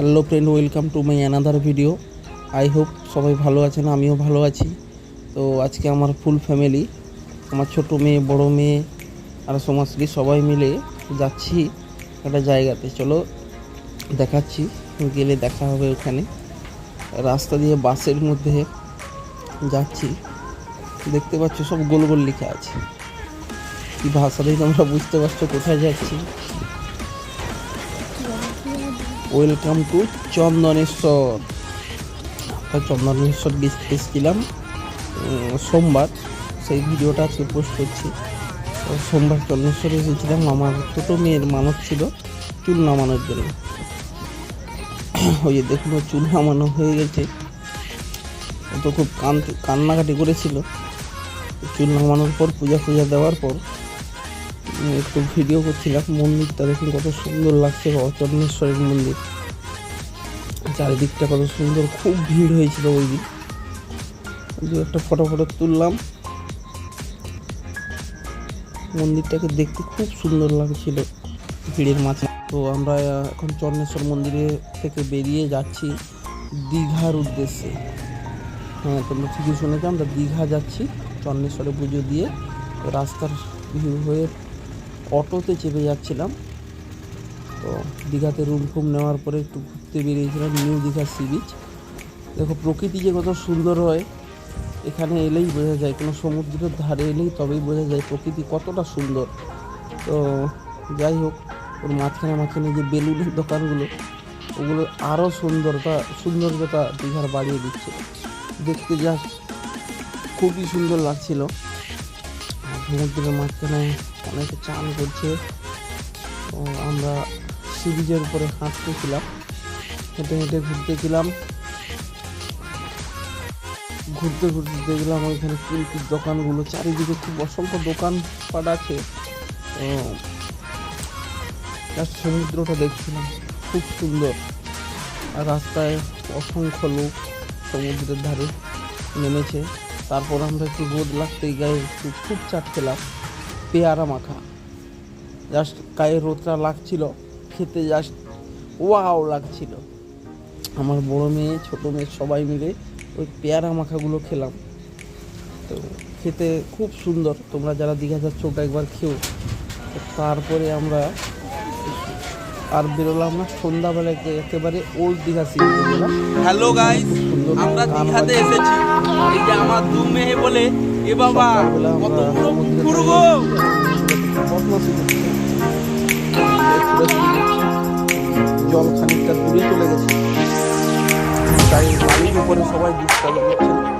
Hello friend welcome to my another video I hope সবাই ভালো আছেন, আমিও ভালো আছি। তো আজকে আমার ফুল ফ্যামিলি আমার ছোট মেয়ে, বড় মেয়ে আর সমাজশ্রী সবাই মিলে যাচ্ছি একটা জায়গাতে। চলো দেখাচ্ছি, গেলে দেখা হবে ওখানে। রাস্তা দিয়ে বাসের মধ্যে যাচ্ছি। দেখতে পাচ্ছ সব গোল গোল লেখা আছে। কি ভাষাতেই তোমরা বুঝতে পারছ কোথায় যাচ্ছি। ওয়েলকাম টু চন্দনেশ্বর চন্দনেশ্বর গেছ- এসেছিলাম। সোমবার, সেই ভিডিওটা আজকে পোস্ট করছি। সোমবার চন্দনেশ্বরে এসেছিলাম। আমার ছোটো মেয়ের মানত ছিল, চুল নামানোর জন্য। ওই যে দেখুন চুল নামানো হয়ে গেছে। তো খুব কান কান্নাকাটি করেছিল। চুল নামানোর পর পূজা পূজা দেওয়ার পর একটু ভিডিও করছিলাম। মন্দিরটা দেখুন কত সুন্দর লাগছে চন্দ্রেশ্বরের মন্দির। চারিদিকটা কত সুন্দর, খুব ভিড় হয়েছিল ওই দিন। দু একটা ফটো ফটো তুললাম। মন্দিরটাকে দেখতে খুব সুন্দর লাগছিল ভিড়ের মাঝে। তো আমরা এখন চন্দ্রেশ্বর মন্দিরে থেকে বেরিয়ে যাচ্ছি দীঘার উদ্দেশ্যে। হ্যাঁ তোমরা ঠিকই শুনেছো, আমরা দীঘা যাচ্ছি চন্দ্রেশ্বরে পুজো দিয়ে। রাস্তার ভিউ হয়ে অটোতে চেপে যাচ্ছিলাম। তো দীঘাতে রুম ফুম নেওয়ার পরে একটু ঘুরতে বেরিয়েছিলাম নিউ দীঘা সি বিচ। দেখো, প্রকৃতি যে কত সুন্দর হয়, এখানে এলেই বোঝা যায়। কোনো সমুদ্রের ধারে এলেই তবেই বোঝা যায় প্রকৃতি কতটা সুন্দর। তো যাই হোক, ওর মাঝখানে মাঝখানে যে বেলুনের দোকানগুলো, ওগুলো আরও সুন্দরতা, সৌন্দর্যতা দীঘার বাড়িয়ে দিচ্ছে। দেখতে যা খুবই সুন্দর লাগছিল। সমুদ্রের মাঝখানে অনেকে চান করছে। তো আমরা সি বিচের উপরে হাঁটতেছিলাম, হেঁটে হেঁটে ঘুরতেছিলাম ঘুরতে ঘুরতে দেখলাম ওইখানে কুলপির দোকানগুলো, চারিদিকে খুব অসংখ্য দোকানপাট আছে। তো জাস্ট সমুদ্রটা দেখছিলাম, খুব সুন্দর। আর রাস্তায় অসংখ্য লোক সমুদ্রের ধারে নেমেছে। তারপর আমরা একটু রোদ লাগতেই গায়ে একটু খুব চাট খেলাম পেয়ারা মাখা। জাস্ট গায়ে রোদটা লাগছিল খেতে জাস্ট ওয়াও লাগছিল। আমার বড় মেয়ে ছোটো মেয়ে সবাই মিলে ওই পেয়ারা মাখাগুলো খেলাম। তো খেতে খুব সুন্দর তোমরা যারা দীঘা যাচ্ছ ওটা একবার খেও। তারপরে আমরা আর বেরোলাম না সন্ধ্যাবেলা একে- একেবারে ওল্ড দীঘা গেলাম। হ্যালো গাইস আমরা দীঘাতে এসেছি। আমার দু মেয়ে বলে, এ বাবা, কত বড় পুকুর গো। জল খানিকটা দূরে চলে গেছে তাই বাড়ির উপরে সবাই দুষ্টালি করছে